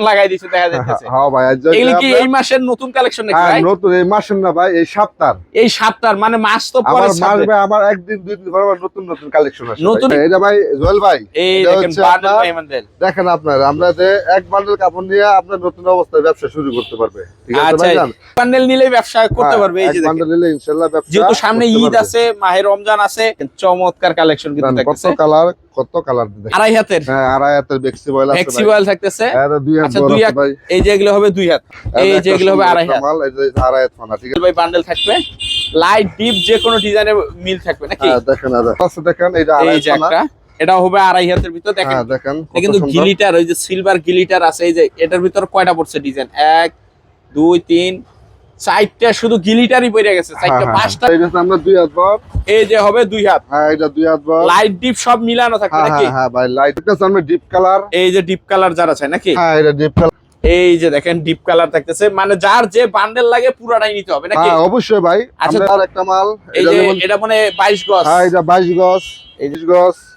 লাগাই দিছে দেখা যাচ্ছে হ্যাঁ ভাই এগুলি কি এই মাসের নতুন কালেকশন নাকি হ্যাঁ ভাই? নতুন এই মাসের না ভাই এই সপ্তাহ এই সাতটার মানে মাস তো পরে মাস ভাই আমার একদিন দুই দিন পর নতুন নতুন কালেকশন আছে নতুন- নতুন এটা ভাই জোয়েল ভাই এই দেখেন বান্ডেল আপনার- দেখেন আপনার আমরা যে এক বান্ডেল কাপড় নিয়ে আপনার নতুন অবস্থায় ব্যবসা শুরু করতে পারবে। ঠিক আছে আচ্ছা বান্ডেল নিলেই ব্যবসা করতে হ্যাঁ, পারবে এই যে দেখেন। বান্ডেল নিলে ইনশাআল্লাহ ব্যবসা যেহেতু সামনে ঈদ আছে মাহে রমজান আছে চমৎকার কালেকশন কিন্তু কত কালার কত কালার আড়াই হাতের। হ্যাঁ আড়াই হাতের বেক্সি বয়েল আছে ভাই। ফ্লেক্সিবল থাকতেছে। হ্যাঁ আচ্ছা, দুই হাত- এই যে এগুলো হবে দুই হাত। এই যে এগুলো হবে আড়াই হাত। মাল, আড়াই হাত ফানা, ঠিক আছে? ভাই বান্ডেল থাকবে। লাইট ডিপ যে কোনো ডিজাইনের মিল থাকবে নাকি? হ্যাঁ, দেখেন, দেখেন, আড়াই হাত ফানা। এটা হবে আড়াই হাতের ভিতর দেখেন। হ্যাঁ, দেখেন, কিন্তু গিলিটার ওই যে সিলভার গিলিটার আছে এই যে এটার ভিতর কয়টা পড়ছে ডিজাইন এক দুই তিন চারটা শুধু গিলিটারই পড়ে গেছে হ্যাঁ, চারটা হ্যাঁ, পাঁচটা এই যে আমরা দুই হাত বড়, এই যে হবে দুই হাত। হ্যাঁ, এটা দুই হাত বড়। লাইট ডিপ সব মিলানো থাকবে হ্যাঁ, নাকি? হ্যাঁ, হ্যাঁ, ভাই, আমরা deep color। এই যে ডিপ কালার যারা চায় নাকি? হ্যাঁ, এটা deep color। এই যে দেখেন ডিপ কালার থাকতেছে। মানে যার যে বান্ডেল লাগে পুরাটাই নিতে হবে নাকি? হ্যাঁ, অবশ্যই ভাই। আচ্ছা, আর একটা মাল এই যে এটা মানে বাইশ গজ। হ্যাঁ, এটা বাইশ গজ এই যে- বিশ গজ।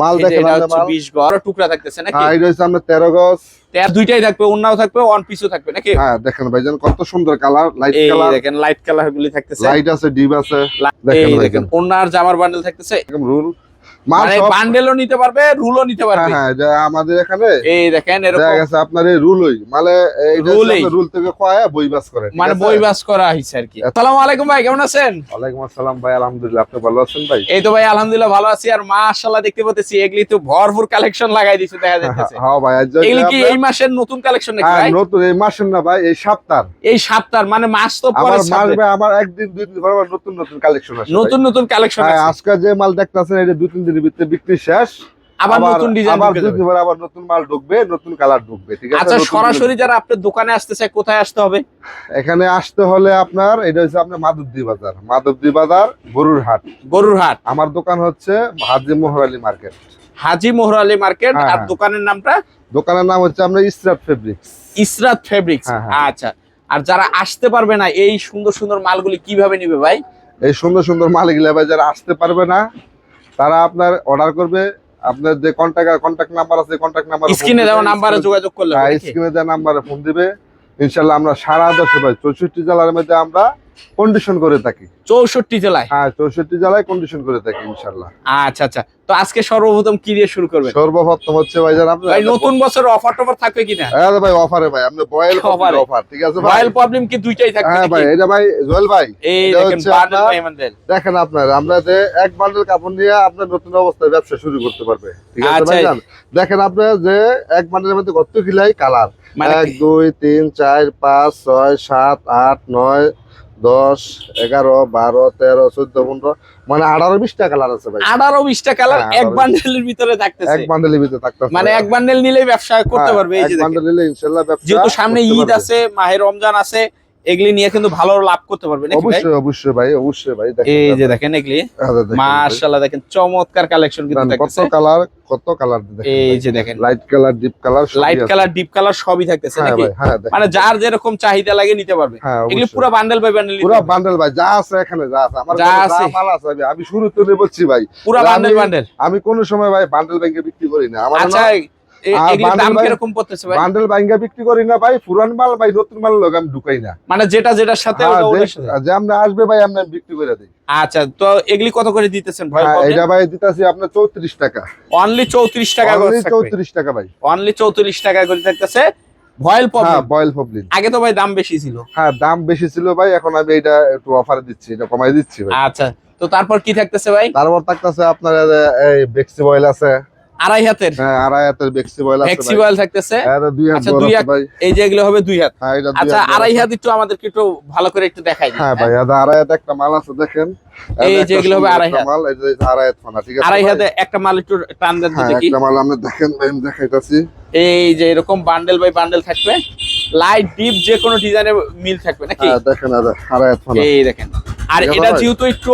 মাল দেখেন এটা হচ্ছে গজ। টুকরা থাকতেছে নাকি? হ্যাঁ, এটা হচ্ছে আমরা তেরো গজ। আর দুইটাই থাকবে অন্যও থাকবে ওয়ান পিসও থাকবে নাকি? হ্যাঁ দেখেন ভাইজান কত সুন্দর কালার লাইট কালার দেখেন লাইট কালার গুলি থাকতেছে। লাইট আছে ডিপ আছে। দেখেন দেখেন ওনার জামার বান্ডেল থাকতেছে। একদম রুল মানে বান্ডেলও নিতে পারবে রুলও নিতে হ্যাঁ পারবে হ্যাঁ আমাদের এখানে এই দেখেন এরকম গেছে আপনার এই রুলই মানে রুলই। রুল থেকে কয়া বই করে মানে আছে? করা হয়েছে আর কি। আসসালামু আলাইকুম ভাই কেমন আছেন? ওয়ালাইকুম আসসালাম ভাই আলহামদুলিল্লাহ আপনি ভালো আছেন ভাই? এই তো ভাই আলহামদুলিল্লাহ ভালো আছি। আর মাশাআল্লাহ দেখতে পাচ্ছি এগুলি তো ভরপুর কালেকশন লাগাই দেখা যাচ্ছে হ্যাঁ ভাই এগুলি কি এই মাসের নতুন কালেকশন নাকি ভাই? নতুন এই মাসের না ভাই এই সপ্তাহ এই সাতটার মানে মাস তো পরে আমার মাস ছাড়বে। ভাই আমার একদিন দুই দিন পর নতুন নতুন কালেকশন নতুন নতুন কালেকশন আজকে যে মাল দেখতেছেন এটা দুই তিন দিনের ভিতরে বিক্রি শেষ আবার নতুন ডিজাইন আবার দুই আবার নতুন মাল ঢুকবে নতুন কালার ঢুকবে ঠিক আছে? আচ্ছা সরাসরি যারা আপনার দোকানে আসতে চায় কোথায় আসতে হবে? এখানে আসতে হলে আপনার এটা হচ্ছে আপনার মাধবদী বাজার। মাধবদী বাজার গরুর হাট গরুর হাট আমার দোকান হচ্ছে হাজি মোহরালি মার্কেট। হাজি মোহর আলী মার্কেট হ্যাঁ, আর হ্যাঁ। দোকানের নামটা? দোকানের নাম হচ্ছে আপনার ইসরাত ফেব্রিক্স। ইসরাত ফেব্রিক্স। হ্যাঁ। আচ্ছা আর যারা আসতে পারবে না এই সুন্দর সুন্দর মালগুলি কীভাবে নিবে ভাই? এই সুন্দর সুন্দর মাল এগুলা ভাই যারা আসতে পারবে না তারা আপনার অর্ডার করবে আপনার যে কন্ট্যাক্ট কন্ট্যাক্ট নাম্বার আছে কন্ট্যাক্ট নাম্বার স্ক্রিনে দেওয়া নাম্বারে যোগাযোগ করলে? স্ক্রিনে দেওয়া নাম্বারে ফোন দিবে ইনশাআল্লাহ আমরা সারা দেশে ভাই চৌষট্টি জেলার মধ্যে আমরা কন্ডিশন করে থাকি। চৌষট্টি জেলায়? হ্যাঁ চৌষট্টি জেলায় কন্ডিশন করে থাকি ইনশাল্লাহ আচ্ছা আচ্ছা। তো আজকে সর্বপ্রথম কি দিয়ে শুরু করবেন? সর্বপ্রথম হচ্ছে ভাই আপনার ভাই নতুন বছর অফার টফার থাকবে কিনা? হ্যাঁ ভাই অফারে ভাই আপনি বয়েল এ। অফার ঠিক আছে ভাই? রয়্যাল প্রবলেম কি দুইটাই থাকবে হ্যাঁ ভাই এটা ভাই জোয়েল ভাই এই দেখেন বান্ডেল আপনার- দেখেন আপনার আমরা যে এক বান্ডেল কাপড় নিয়ে আপনার নতুন অবস্থায় ব্যবসা শুরু করতে পারবে ঠিক আছে আচ্ছা। ভাইজান দেখেন আপনার যে এক বান্ডেলের মধ্যে কত কিলাই কালার এক দুই তিন চার পাঁচ ছয় সাত আট নয় দশ এগারো বারো তেরো চোদ্দ পনেরো মানে আঠারো বিশটা কালার আছে ভাই। আঠারো বিশটা কালার হ্যাঁ, এক বান্ডেলের ভিতরে থাকতে এক বান্ডেলের ভিতরে থাকতে মানে এক বান্ডেল নিলেই ব্যবসা করতে পারবে এই যে বান্ডেল নিলে ইনশাল্লাহ যেহেতু সামনে ঈদ আছে মাহের রমজান আছে এগুলি নিয়ে কিন্তু ভালো লাভ করতে পারবে অবশ্যই অবশ্যই ভাই অবশ্যই ভাই এই যে দেখেন এগুলি মাশাআল্লাহ দেখেন চমৎকার কালেকশন কিন্তু কত কালার কত কালার এই যে দেখেন। Light colour deep colour light colour deep colour সবই থাকতেছে হ্যাঁ নাকি? হ্যাঁ। মানে যার যেরকম চাহিদা লাগে নিতে পারবে। হ্যাঁ এগুলি পুরো বান্ডেল বাই বান্ডেল পুরো বান্ডেল ভাই যা আছে এখানে যা আছে। আমার যা আছে। মাল আছে আমি বলছি ভাই। পুরো বান্ডেল বান্ডেল আমি কোন সময় ভাই বান্ডেল ব্যাংকে বিক্রি করি না। আমার আচ্ছা এ- আর এগুলির দাম bundle ভাই- কীরকম পড়তেছে ভাই? বান্ডেল ব্যাংকে বিক্রি করি না ভাই পুরান মাল ভাই নতুন মাল লোক আমি ঢুকাই না। মানে যেটা যেটার সাথে ওটা ওটার যে- আমরা আসবে ভাই আমরা বিক্রি করে দিই। আচ্ছা তো এগুলি কত করে দিতেছেন ভাই এটা ভাই দিতাছি আপনার চৌত্রিশ টাকা। অনলি চৌত্রিশ টাকা করে চৌত্রিশ টাকা ভাই। অনলি চৌত্রিশ টাকা করে থাকতেছে। ভয়েল হ্যাঁ পবলিন আগে তো ভাই দাম বেশি ছিল। হ্যাঁ দাম বেশি ছিল ভাই এখন আমি এটা একটু অফার দিচ্ছি এটা কমাই দিচ্ছি ভাই। আচ্ছা তো তারপর কি থাকতেছে ভাই? তারপর থাকতেছে আপনার এই বেক্সি বয়েল আছে। আড়াই হাতের। হ্যাঁ আড়াই হাতের বেক্সি বয়েল আছে ফ্লেক্সি বয়েল থাকতেছে। হ্যাঁ, দুই হাত আচ্ছা, বড় দুই আছে হাত- ভাই। এই যে এগুলো হবে দুই হাত। হ্যাঁ আচ্ছা আড়াই হাত একটু আমাদেরকে একটু ভালো করে একটু দেখাই দিন হ্যাঁ ভাই আড়াই হাত একটা মাল আছে দেখেন। এই যে এগুলো হবে আড়াই হাত। মাল এই যে আড়াই হাত ফানা ঠিক আছে আড়াই হাতে একটা মাল একটু টান দেন দেখি। একটা মাল দেখেন ভাই আমি দেখাইতাছি। এই যে এরকম বান্ডেল বাই বান্ডেল থাকবে। লাইট ডিপ যে কোনো ডিজাইনের মিল থাকবে নাকি? হ্যাঁ দেখেন এই আড়াই হাত ফানা এই দেখেন। আর এটা যেহেতু একটু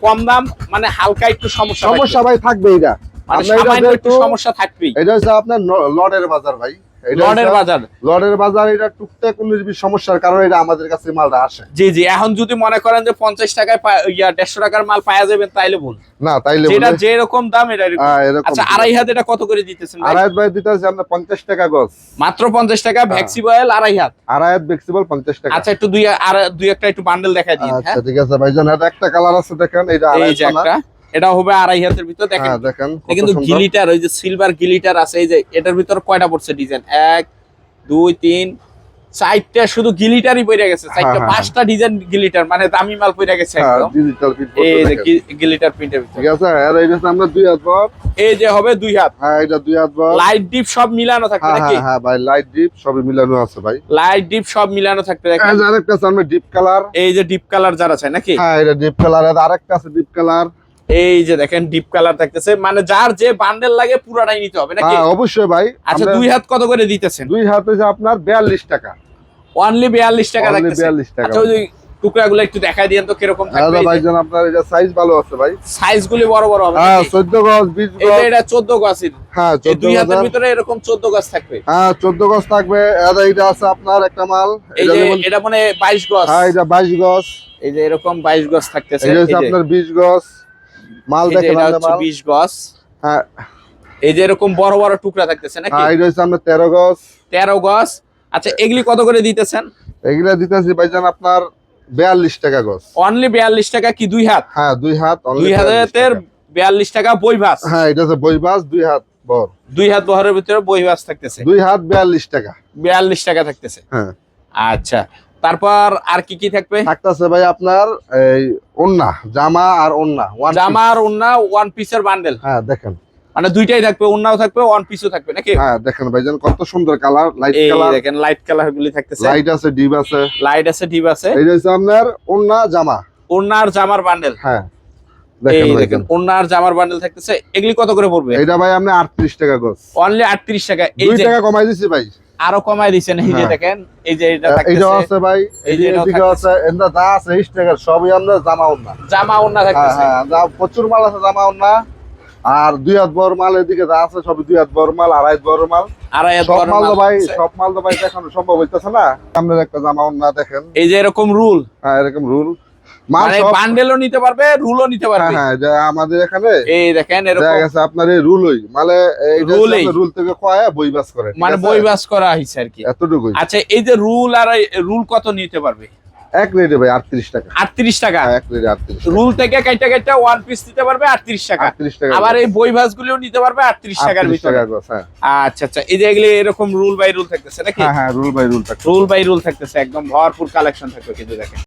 কম দাম মানে হালকা একটু সমস্যা সমস্যা। ভাই থাকবে এটা। মানে সামান্য একটু সমস্যা থাকবেই। এটা হচ্ছে আপনার ন- বাজার ভাই। এটা বাজার। লর্ডের বাজার এটা টুকটাক সমস্যার কারণে এটা আমাদের কাছে মালটা আসে। জি জি এখন যদি মনে করেন যে পঞ্চাশ টাকায় ইয়া দেড়শো টাকার মাল পাওয়া যাবেন তাইলে বল না তাইলে যেটা দাম এটা। হ্যাঁ, আচ্ছা আড়াই হাত এটা কত করে দিতেছেন ভাই? আড়াই ভাই দিতে আছে আপনার পঞ্চাশ টাকা গজ। মাত্র পঞ্চাশ টাকা হ্যাঁ। আড়াই হাত। আড়াই টাকা। আচ্ছা একটু দুই আর দুই একটা একটু বান্ডেল দেখাই দিন আচ্ছা হ্যাঁ? ঠিক আছে ভাইজান এটা একটা কালার আছে দেখেন এটা এই আড়াই একটা। এটা হবে আড়াই হাতের ভিতর দেখেন। হ্যাঁ দেখেন কিন্তু গিলিটার ওই যে সিলভার গিলিটার আছে এই যে এটার ভিতর কয়টা পড়ছে ডিজাইন এক দুই তিন চারটা শুধু গিলিটারই পড়ে গেছে চারটা হ্যাঁ, হ্যাঁ। পাঁচটা ডিজাইন গিলিটার মানে দামি মাল পড়ে গেছে হ্যাঁ একদম। ডিজিটাল প্রিন্ট এই যে গিলিটার প্রিন্টের ভিতর। ঠিক আছে আর এই যে আমরা দুই হাত বর এই যে হবে দুই হাত। হ্যাঁ এটা দুই হাত বর লাইট ডিপ সব মিলানো থাকবে হ্যাঁ নাকি? হ্যাঁ হ্যাঁ ভাই লাইট ডিপ সবই মিলানো আছে ভাই। লাইট ডিপ সব মিলানো থাকবে দেখেন। এই যে আরেকটা আছে আমরা ডিপ কালার এই যে ডিপ কালার যারা চাই নাকি? হ্যাঁ এটা ডিপ কালার আর আরেকটা আছে ডিপ কালার এই যে দেখেন ডিপ কালার থাকতেছে। মানে যার যে বান্ডেল লাগে পুরাটাই নিতে হবে নাকি? হ্যাঁ অবশ্যই ভাই। আচ্ছা দুই হাত কত করে দিতেছেন? দুই হাত হচ্ছে আপনার বিয়াল্লিশ টাকা। অনলি বিয়াল্লিশ টাকা Only থাকতেছে। 42 টাকা। আচ্ছা ওই টুকরাগুলো একটু দেখাই দিয়েন তো কীরকম হ্যাঁ থাকবে ভাই জান আপনার এটা সাইজ ভালো আছে ভাই। সাইজ গুলি বড় বড় হবে হ্যাঁ নাকি? চোদ্দ গজ বিশ এই যে গজ। এটা চোদ্দ গাছের হ্যাঁ এই চোদ্দ দুই হাতের ভিতরে এরকম চোদ্দ গাছ থাকবে। হ্যাঁ চোদ্দ গজ থাকবে। আর এইটা আছে আপনার একটা মাল। এই এটা যে এটা মানে বাইশ গজ। হ্যাঁ এটা বাইশ গজ। এই যে এরকম বাইশ গজ থাকতেছে। এটা আপনার বিশ গজ। মাল দেখেন এটা হচ্ছে গজ। হ্যাঁ। এই যে এরকম বড় বড় টুকরা থাকতেছে নাকি? হ্যাঁ হচ্ছে আপনার তেরো গজ। তেরো গজ। আচ্ছা এগুলি কত করে দিতেছেন? এগুলা দিতেছি ভাইজান আপনার বিয়াল্লিশ টাকা গজ। অনলি বিয়াল্লিশ টাকা কি দুই হাত? হ্যাঁ দুই হাত only দুই হাতের টাকা। বিয়াল্লিশ টাকা বই ভাস হ্যাঁ এটা হচ্ছে বই বাস দুই হাত দুই হাত বহরের ভিতরে বই ভাস থাকতেছে। দুই হাত বিয়াল্লিশ টাকা। বিয়াল্লিশ টাকা থাকতেছে। হ্যাঁ। আচ্ছা তারপর আর কি কি থাকবে? থাকতেছে ভাই আপনার এই ওন্না জামা আর ওন্না জামা আর ওন্না ওয়ান পিসের বান্ডেল হ্যাঁ দেখেন। মানে দুইটাই থাকবে ওন্নাও থাকবে ওয়ান পিসও থাকবে নাকি? হ্যাঁ দেখেন ভাইজান কত সুন্দর কালার লাইট কালার দেখেন লাইট কালার গুলি থাকতেছে। লাইট আছে ডিপ আছে। লাইট আছে ডিপ আছে। এই যে হচ্ছে আপনার ওন্না জামা। ওন্না আর জামার বান্ডেল হ্যাঁ দেখেন দেখেন ভাইজান জামার বান্ডেল থাকতেছে। এগুলি কত করে পড়বে? এইটা ভাই আপনি আটত্রিশ টাকা গজ। অনলি আটত্রিশ টাকা। এই টাকা কমাই দিছি ভাই। আরও কমায় দিচ্ছেন এই যে হ্যাঁ। দেখেন এই যে এটা থাকতেছে। আছে ভাই এই যে এদিকে আছে এন্দা যা আছে এই টাকার সবই আমরা জামা ওন্না জামা ওন্না হ্যাঁ থাকতেছে। হ্যাঁ প্রচুর মাল আছে জামা ওন্না আর দুই হাত বড় মাল এদিকে যা আছে সবই দুই হাত বড় মাল আড়াই হাত বড় মাল। আড়াই হাত বড় মাল ভাই সব মাল তো ভাই দেখানো সম্ভব হইতেছে না। আপনার একটা জামা ওন্না দেখেন। এই যে এরকম রুল। হ্যাঁ এরকম রুল। বান্ডেলও নিতে পারবে রুলও নিতে হ্যাঁ পারবে। হ্যাঁ যে আমাদের এখানে এই দেখেন এরকম গেছে আপনার এই রুলই মানে রুলই। রুল থেকে কয়ে বই করে মানে আছে? করা হয়েছে আর কি। এতটুকুই। আচ্ছা এই যে রুল আর রুল কত নিতে পারবে? এক রেটে ভাই আটত্রিশ টাকা। আটত্রিশ টাকা? হ্যাঁ, এক রেটে আটত্রিশ রুল থেকে কাইটা কাইটা ওয়ান পিস নিতে পারবে আটত্রিশ টাকা। আটত্রিশ টাকা আবার এই বই ভাস গুলিও নিতে পারবে আটত্রিশ টাকার 38 ভিতরে। টাকা আচ্ছা আচ্ছা এই যে এগুলি এরকম রুল বাই রুল থাকতেছে নাকি? হ্যাঁ হ্যাঁ rule by rule rule by rule থাকতেছে একদম ভরপুর কালেকশন থাকবে কিন্তু দেখেন।